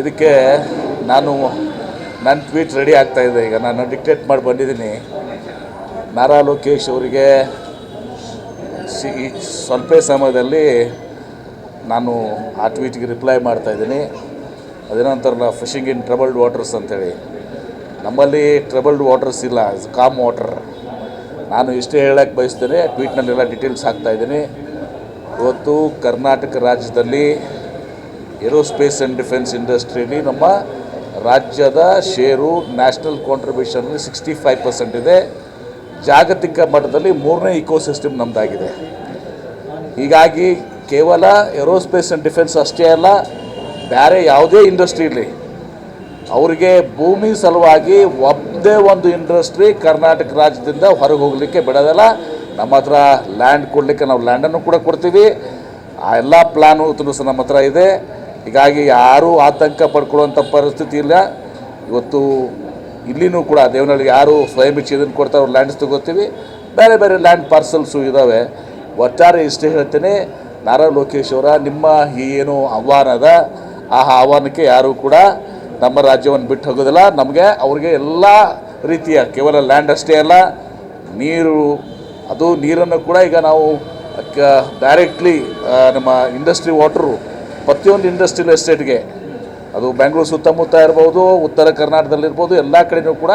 ಇದಕ್ಕೆ ನಾನು ನನ್ನ ಟ್ವೀಟ್ ರೆಡಿ ಆಗ್ತಾ ಇದೆ. ಈಗ ನಾನು ಡಿಕ್ಟೇಟ್ ಮಾಡಿ ಬಂದಿದ್ದೀನಿ. ನಾರಾ ಲೋಕೇಶ್ ಅವರಿಗೆ ಸಿ ಸ್ವಲ್ಪ ಸಮಯದಲ್ಲಿ ನಾನು ಆ ಟ್ವೀಟ್ಗೆ ರಿಪ್ಲೈ ಮಾಡ್ತಾ ಇದ್ದೀನಿ. ಅದೇನಂತಾರಲ್ಲ ಫಿಶಿಂಗ್ ಇನ್ ಟ್ರಬಲ್ಡ್ ವಾಟರ್ಸ್ ಅಂತೇಳಿ. ನಮ್ಮಲ್ಲಿ ಟ್ರಬಲ್ಡ್ ವಾಟರ್ಸ್ ಇಲ್ಲ, ಇಸ್ ಕಾಮ್ ವಾಟರ್. ನಾನು ಇಷ್ಟೇ ಹೇಳಕ್ಕೆ ಬಯಸ್ತೇನೆ, ಟ್ವೀಟ್ನಲ್ಲೆಲ್ಲ ಡೀಟೇಲ್ಸ್ ಹಾಕ್ತಾ ಇದ್ದೀನಿ. ಇವತ್ತು ಕರ್ನಾಟಕ ರಾಜ್ಯದಲ್ಲಿ ಏರೋಸ್ಪೇಸ್ ಆ್ಯಂಡ್ ಡಿಫೆನ್ಸ್ ಇಂಡಸ್ಟ್ರಿಯಲ್ಲಿ ನಮ್ಮ ರಾಜ್ಯದ ಶೇರು ನ್ಯಾಷನಲ್ ಕಾಂಟ್ರಿಬ್ಯೂಷನಲ್ಲಿ ಸಿಕ್ಸ್ಟಿ ಫೈವ್ ಪರ್ಸೆಂಟ್ ಇದೆ. ಜಾಗತಿಕ ಮಟ್ಟದಲ್ಲಿ ಮೂರನೇ ಇಕೋಸಿಸ್ಟಮ್ ನಮ್ಮದಾಗಿದೆ ಹೀಗಾಗಿ ಕೇವಲ ಏರೋಸ್ಪೇಸ್ ಆ್ಯಂಡ್ ಡಿಫೆನ್ಸ್ ಅಷ್ಟೇ ಅಲ್ಲ ಬೇರೆ ಯಾವುದೇ ಇಂಡಸ್ಟ್ರಿ ಇರಲಿ, ಅವರಿಗೆ ಭೂಮಿ ಸಲುವಾಗಿ ಒಂದೇ ಒಂದು ಇಂಡಸ್ಟ್ರಿ ಕರ್ನಾಟಕ ರಾಜ್ಯದಿಂದ ಹೊರಗೆ ಹೋಗಲಿಕ್ಕೆ ಬಿಡೋದಲ್ಲ. ನಮ್ಮ ಹತ್ರ ಲ್ಯಾಂಡ್ ಕೊಡಲಿಕ್ಕೆ ನಾವು ಲ್ಯಾಂಡನ್ನು ಕೂಡ ಕೊಡ್ತೀವಿ. ಆ ಎಲ್ಲ ಪ್ಲ್ಯಾನು ಸಹ ನಮ್ಮ ಹತ್ರ ಇದೆ. ಹೀಗಾಗಿ ಯಾರೂ ಆತಂಕ ಪಡ್ಕೊಳ್ಳುವಂಥ ಪರಿಸ್ಥಿತಿ ಇಲ್ಲ. ಇವತ್ತು ಇಲ್ಲಿನೂ ಕೂಡ ದೇವನಹಳ್ಳಿ ಯಾರು ಸ್ವಯಂ ಇದನ್ನು ಕೊಡ್ತಾರೆ, ಅವ್ರು ಲ್ಯಾಂಡ್ಸ್ ತಗೋತೀವಿ. ಬೇರೆ ಬೇರೆ ಲ್ಯಾಂಡ್ ಪಾರ್ಸಲ್ಸು ಇದ್ದಾವೆ ಒಟ್ಟಾರೆ ಇಷ್ಟೇ ಹೇಳ್ತೇನೆ, ನಾರಾ ಲೋಕೇಶ್ ಅವರ ನಿಮ್ಮ ಈ ಏನು ಆಹ್ವಾನದ ಆ ಆಹ್ವಾನಕ್ಕೆ ಯಾರೂ ಕೂಡ ನಮ್ಮ ರಾಜ್ಯವನ್ನು ಬಿಟ್ಟು ಹೋಗೋದಿಲ್ಲ. ನಮಗೆ ಅವ್ರಿಗೆ ಎಲ್ಲ ರೀತಿಯ, ಕೇವಲ ಲ್ಯಾಂಡ್ ಅಷ್ಟೇ ಅಲ್ಲ, ನೀರು, ಅದು ನೀರನ್ನು ಕೂಡ ಈಗ ನಾವು ಡೈರೆಕ್ಟ್ಲಿ ನಮ್ಮ ಇಂಡಸ್ಟ್ರಿ ವಾಟ್ರು ಪ್ರತಿಯೊಂದು ಇಂಡಸ್ಟ್ರಿಯಲ್ ಎಸ್ಟೇಟ್ಗೆ. ಅದು ಬೆಂಗಳೂರು ಸುತ್ತಮುತ್ತ ಇರ್ಬೋದು ಉತ್ತರ ಕರ್ನಾಟಕದಲ್ಲಿರ್ಬೋದು ಎಲ್ಲ ಕಡೆಯೂ ಕೂಡ